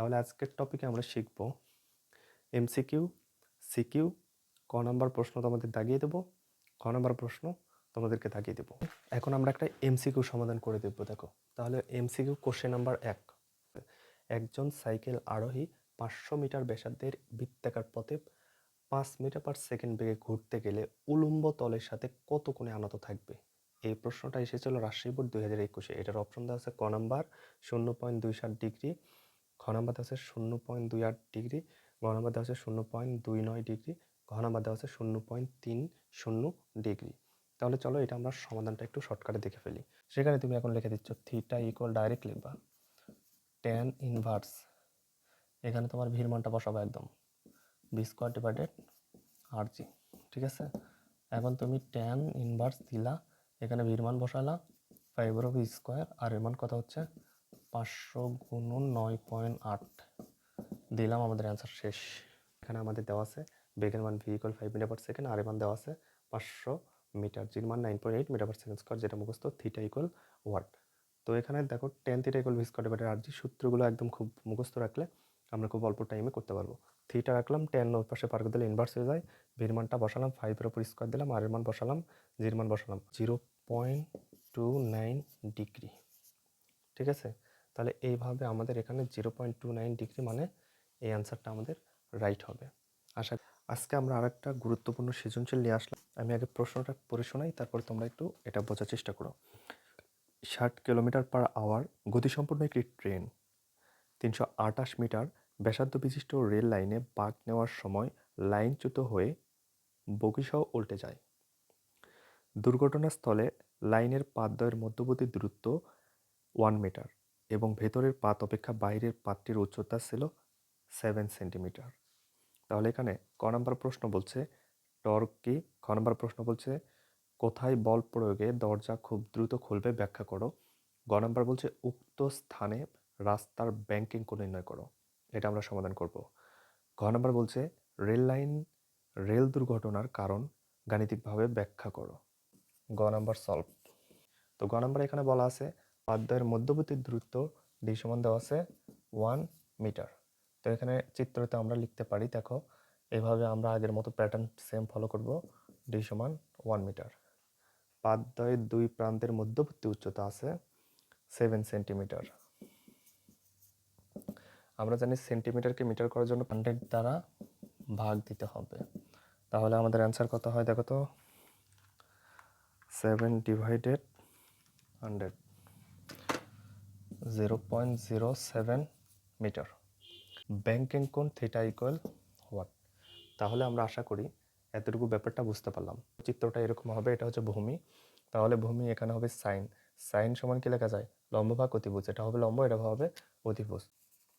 তাহলে আজকের টপিকে আমরা শিখব এমসিকিউ সিকিউ ক নাম্বার প্রশ্ন তোমাদের দাগিয়ে দেবো ক নাম্বার প্রশ্ন তোমাদেরকে দাগিয়ে দেবো। এখন আমরা একটা এমসিকিউ সমাধান করে দেবো, দেখো। তাহলে এমসিকিউ কোশ্চেন নাম্বার এক। একজন সাইকেল আরোহী পাঁচশো মিটার ব্যাসার্ধের বৃত্তাকার পথে পাঁচ মিটার পার সেকেন্ড বেগে ঘুরতে গেলে উলম্ব তলের সাথে কত কোণে আনত থাকবে? এই প্রশ্নটা এসেছিল বোর্ড দুই হাজার একুশে। এটার অপশন দেওয়া আছে ক নাম্বার শূন্য পয়েন্ট দুই সাত ডিগ্রি খ আছে শূন্য পয়েন্ট দুই আট ডিগ্রি গ আছে শূন্য পয়েন্ট দুই নয় ডিগ্রি, ঘ আছে শূন্য পয়েন্ট তিন শূন্য ডিগ্রি। তাহলে চলো এটা আমরা সমাধানটা একটু শর্টকাটে দেখে ফেলি। সেখানে তুমি এখন লিখে দিচ্ছ থিটা ইকুয়াল ডাইরেক্ট লিখবা ট্যান ইনভার্স এখানে তোমার ভির মানটা বসাবো একদম। V square divided r g ঠিক আছে? এখন তুমি ট্যান ইনভার্স দিলা, এখানে ভির মান বসালা ফাইভ অফ স্কোয়ার আর এর মান হচ্ছে? পাঁচশো গুণন নয় পয়েন্ট আট। দিলাম, আমাদের অ্যান্সার শেষ। এখানে আমাদের দেওয়া আছে, বেগের মান v five metre per second r মান দেওয়া আছে পাঁচশো মিটার জির মান nine point eight metre per second square যেটা মুখস্থ থিটা ইকুয়াল ওয়াট তো এখানে দেখো tan theta equal v square divided r g সূত্রগুলো একদম খুব মুখস্থ রাখলে আমরা খুব অল্প টাইমে করতে পারব। থিটা রাখলাম টেন ওর পাশে পার করে দিলে ইনভার্স হয়ে যায়। ভির মানটা বসালাম ফাইভের ওপর স্কোয়ার দিলাম আর এর মান বসালাম জির মান বসালাম। Zero point two nine degree ঠিক আছে? তাহলে এইভাবে আমাদের এখানে zero point two nine degree মানে এই অ্যান্সারটা আমাদের রাইট হবে। আশা আজকে আমরা আরেকটা গুরুত্বপূর্ণ সৃজনশীল নিয়ে আসলাম। আমি আগে প্রশ্নটা পড়ে শোনাই, তারপর তোমরা একটু এটা বোঝার চেষ্টা করো। ষাট কিলোমিটার পার আওয়ার গতিসম্পন্ন একটি ট্রেন তিনশো আটাশ মিটার ব্যাসার্ধ বিশিষ্ট রেল লাইনে বাঁক নেওয়ার সময় লাইনচ্যুত হয়ে বগিসহ উল্টে যায়। দুর্ঘটনাস্থলে লাইনের পাতদ্বয়ের মধ্যবর্তী দূরত্ব ওয়ান মিটার এবং ভেতরের পাত অপেক্ষা বাইরের পাতটির উচ্চতা ছিল সেভেন সেন্টিমিটার তাহলে এখানে ক নম্বর প্রশ্ন বলছে, টর্ক কি? খ নম্বর প্রশ্ন বলছে, কোথায় বল প্রয়োগে দরজা খুব দ্রুত খুলবে ব্যাখ্যা করো। গ নম্বর বলছে, উক্ত স্থানে রাস্তার ব্যাংকিং কোণ নির্ণয় করো। এটা আমরা সমাধান করব। ঘ নম্বর বলছে, রেল লাইন, রেল দুর্ঘটনার কারণ গাণিতিকভাবে ব্যাখ্যা করো। গ নম্বর সলভ। তো গ নম্বর এখানে বলা আছে পাদ্যের মধ্যবর্তী দূরত্ব ডি সমান দেওয়া আছে ওয়ান মিটার তো এখানে চিত্রতে আমরা লিখতে পারি, দেখো, এভাবে আমরা আগের মতো প্যাটার্ন সেম ফলো করব ডি সমান ওয়ান মিটার পাদ্যয়ের দুই প্রান্তের মধ্যবর্তী উচ্চতা আছে সেভেন সেন্টিমিটার আমরা জানি সেন্টিমিটারকে মিটার করার জন্য হান্ড্রেড দ্বারা ভাগ দিতে হবে। তাহলে আমাদের অ্যান্সার কত হয়, দেখো তো? Seven divided hundred zero point zero seven metre banking কোণ থিটা ইকুয়াল ওয়াট তাহলে আমরা আশা করি এতটুকু ব্যাপারটা বুঝতে পারলাম। চিত্রটা এরকম হবে, এটা হচ্ছে ভূমি। তাহলে ভূমি এখানে হবে সাইন। সাইন সমান কি লেখা যায়? লম্ব ভাগ অতিভুজ। এটা হবে লম্ব, এটা হবে অতিভুজ।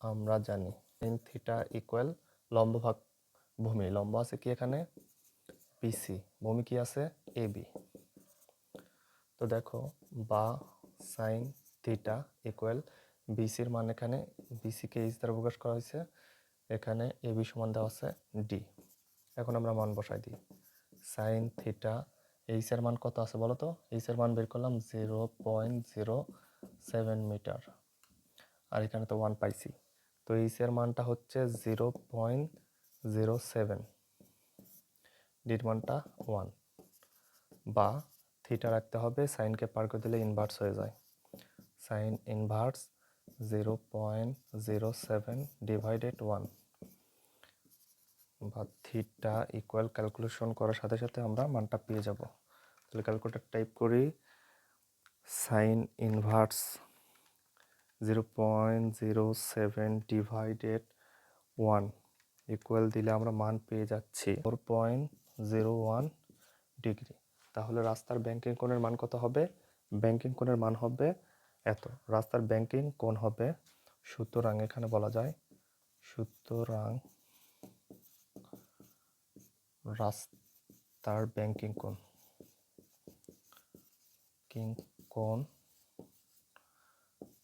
আমরা জানি সাইন থিটা ইকুয়াল লম্ব ভাগ ভূমি। লম্ব আছে কি এখানে? বিসি ভূমি কি আছে? এ বি তো দেখো, বা সাইন থিটা ইকুয়াল বিসির মান এখানে বিসিকে এইচ দ্বারা প্রকাশ করা হয়েছে, এখানে এ বি সমান দেওয়া আছে ডি এখন আমরা মান বসাই দিই। সাইন থিটা এইচ এর মান কত আছে বলো তো? এইচ এর মান বের করলাম zero point zero seven metre আর এখানে তো ওয়ান পাইছি। তো এইচ এর মানটা হচ্ছে জিরো পয়েন্ট জিরো সেভেন ডির মানটা ওয়ান বা থিটা রাখতে হবে সাইনকে পার করে দিলে ইনভার্স হয়ে যায়। Sine inverse zero point zero seven divided one বা থিটা ইকুয়াল ক্যালকুলেশন করার সাথে সাথে আমরা মানটা পেয়ে যাব। তাহলে ক্যালকুলেটার টাইপ করি sine inverse zero point zero seven divided one equal দিলে আমরা মান পেয়ে যাচ্ছি four point zero one degree তাহলে রাস্তার ব্যাংকিং কোণের মান কত হবে? ব্যাংকিং কোণের মান হবে এত। রাস্তার ব্যাংকিং কোণ হবে? সুতরাং এখানে বলা যায় সুতরাং রাস্তার ব্যাংকিং কোণ কিং কোণ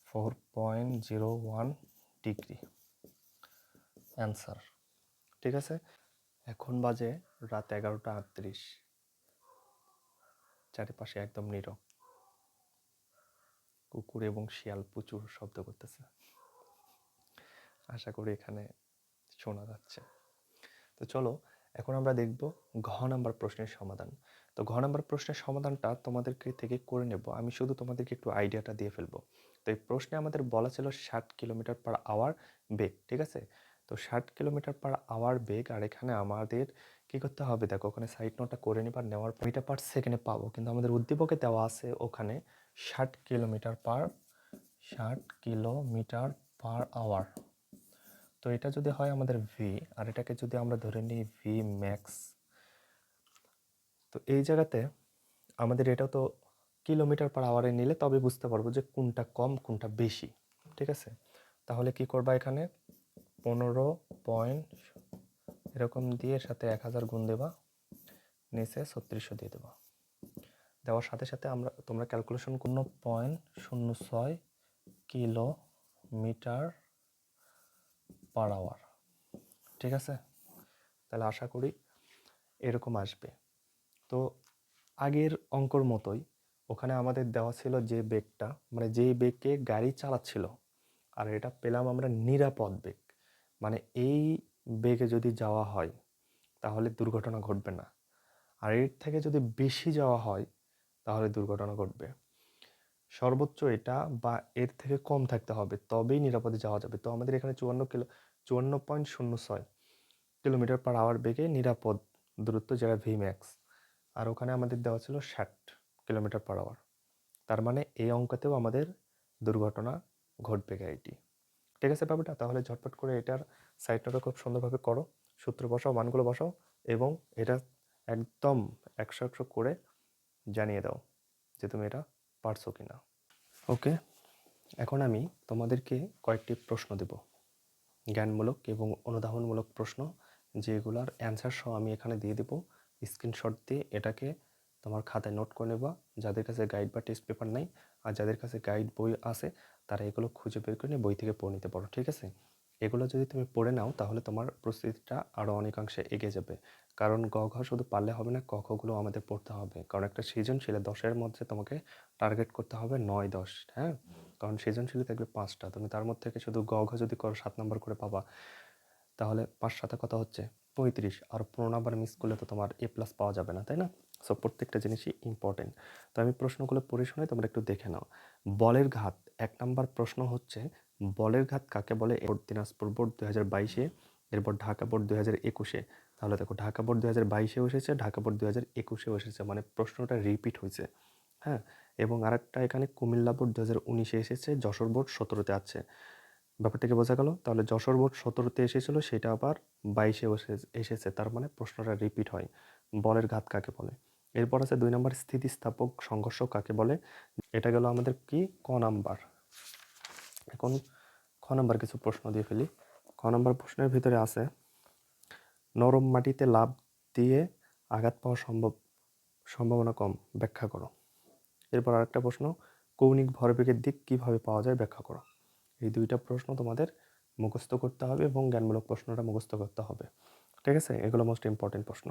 four point zero one degree answer ঠিক আছে? এখন বাজে রাত এগারোটা আটত্রিশ। চারিপাশে একদম নীরব। কুকুর এবং শিয়াল প্রচুর শব্দ করতেছে। আশা করি এখানে শোনা যাচ্ছে। তো চলো, এখন আমরা দেখব ঘ নাম্বার প্রশ্নের সমাধান। তো ঘ নাম্বার প্রশ্নের সমাধানটা তোমাদেরকে থেকে করে নেব। আমি শুধু তোমাদেরকে একটু আইডিয়াটা দিয়ে ফেলব। তো এই প্রশ্নে আমাদের বলা ছিল ষাট কিলোমিটার পার আওয়ার বেগ, ঠিক আছে? তো ষাট কিলোমিটার পার আওয়ার বেগ, আর এখানে আমাদের কি করতে হবে? দেখো, ওখানে সাইড নোটটা করে নিবার নেওয়ার মিটার পার সেকেন্ডে পাবো। কিন্তু আমাদের উদ্দীপকে দেওয়া আছে ওখানে ষাট কিলোমিটার পার, ষাট কিলোমিটার পার আওয়ার তো এটা যদি হয় আমাদের ভি আর এটাকে যদি আমরা ধরে নিই ভি ম্যাক্স তো এই জায়গাতে আমাদের এটা তো কিলোমিটার পার আওয়ারে নিলে তবে বুঝতে পারব যে কোনটা কম, কোনটা বেশি, ঠিক আছে? তাহলে কি করবা এখানে? পনেরো পয়েন্ট এরকম দিয়ে সাথে এক হাজার গুণ দেবা, নিচে ছত্রিশশো দিয়ে দেবা। দেওয়ার সাথে সাথে আমরা, তোমরা ক্যালকুলেশন কোনো পয়েন্ট শূন্য ছয় কিলোমিটার পার আওয়ার ঠিক আছে? তাহলে আশা করি এরকম আসবে। তো আগের অঙ্কর মতোই ওখানে আমাদের দেওয়া ছিল যে বেগটা মানে যেই বেগকে গাড়ি চালাচ্ছিল, আর এটা পেলাম আমরা নিরাপদ বেগ। মানে এই বেগে যদি যাওয়া হয়, তাহলে দুর্ঘটনা ঘটবে না। আর এর থেকে যদি বেশি যাওয়া হয় তাহলে দুর্ঘটনা ঘটবে। সর্বোচ্চ এটা বা এর থেকে কম থাকতে হবে, তবেই নিরাপদে যাওয়া যাবে। তো আমাদের এখানে চুয়ান্ন কিলো, চুয়ান্ন পয়েন্ট শূন্য ছয় কিলোমিটার পার আওয়ার বেগে নিরাপদ দূরত্ব যেটা ভি ম্যাক্স আর ওখানে আমাদের দেওয়া ছিল ষাট কিলোমিটার পার আওয়ার তার মানে এই অঙ্কতেও আমাদের দুর্ঘটনা ঘটবে গাড়িটি। ঠিক আছে ব্যাপারটা তাহলে ঝটপট করে এটার সাইড খুব সুন্দরভাবে করো। সূত্র বসাও, মানগুলো বসাও এবং এটা একদম একশো একশো করে জানিয়ে দাও যে তুমি এটা পারছ কি না ওকে এখন আমি তোমাদেরকে কয়েকটি প্রশ্ন দেব। জ্ঞানমূলক এবং অনুধাবনমূলক প্রশ্ন, যেগুলার অ্যান্সার সহ আমি এখানে দিয়ে দেবো। স্ক্রিনশট দিয়ে এটাকে তোমার খাতায় নোট করে নেবা। যাদের কাছে গাইড বা টেস্ট পেপার নাই, আর যাদের কাছে গাইড বই আছে, তারা এগুলো খুঁজে বের করে বই থেকে পড়ে নিতে পারো, ঠিক আছে? এগুলো যদি তুমি পড়ে নাও, তাহলে তোমার প্রস্তুতিটা আরও অনেকাংশে এগিয়ে যাবে। কারণ গ, ঘ শুধু পারলে হবে না, ক খগুলো আমাদের পড়তে হবে। কারণ একটা সৃজনশীলে, দশের মধ্যে তোমাকে টার্গেট করতে হবে নয়, দশ হ্যাঁ? কারণ সৃজনশীলে থাকবে পাঁচটা। তুমি তার মধ্যে থেকে শুধু গ, ঘ যদি করো, সাত নম্বর করে পাবা, তাহলে পাঁচ সাথে কথা হচ্ছে? পঁয়ত্রিশ। আর পনেরো নাম্বার মিস করলে তো তোমার এ প্লাস পাওয়া যাবে না, তাই না? সো প্রত্যেকটা জিনিসই ইম্পর্টেন্ট তো আমি প্রশ্নগুলো পড়ে শুনে তোমরা একটু দেখে নাও। বলের ঘাত, এক নাম্বার প্রশ্ন হচ্ছে বলের ঘাত কাকে বলে? বোর্ড দিনাজপুর বোর্ড দু হাজার বাইশে, এরপর ঢাকা বোর্ড দু হাজার একুশে। তাহলে দেখো, ঢাকা বোর্ড দু হাজার বাইশেও এসেছে, ঢাকা বোর্ড দু হাজার একুশেও এসেছে মানে প্রশ্নটা রিপিট হয়েছে। হ্যাঁ? এবং আরেকটা এখানে কুমিল্লা বোর্ড দু হাজার উনিশে এসেছে, যশোর বোর্ড সতেরোতে আছে। ব্যাপারটাকে বোঝা গেল? তাহলে যশোর বোর্ড সতেরোতে এসেছিল, সেটা আবার বাইশে এসেছে, তার মানে প্রশ্নটা রিপিট হয়। বলের ঘাত কাকে বলে? এরপর আছে দুই নম্বর, স্থিতিস্থাপক সংঘর্ষ কাকে বলে? এটা গেল আমাদের কি? ক নাম্বার। এখন খ নম্বর কিছু প্রশ্ন দিয়ে ফেলি। খ নাম্বার প্রশ্নের ভিতরে আছে, নরম মাটিতে লাভ দিয়ে আঘাত পাওয়া সম্ভব, সম্ভাবনা কম, ব্যাখ্যা করো। এরপর আরেকটা প্রশ্ন, কৌণিক ভরবেগের দিক কীভাবে পাওয়া যায় ব্যাখ্যা করো। এই দুইটা প্রশ্ন তোমাদের মুখস্থ করতে হবে এবং জ্ঞানমূলক প্রশ্নটা মুখস্থ করতে হবে। ঠিক আছে? এগুলো মোস্ট ইম্পর্টেন্ট প্রশ্ন।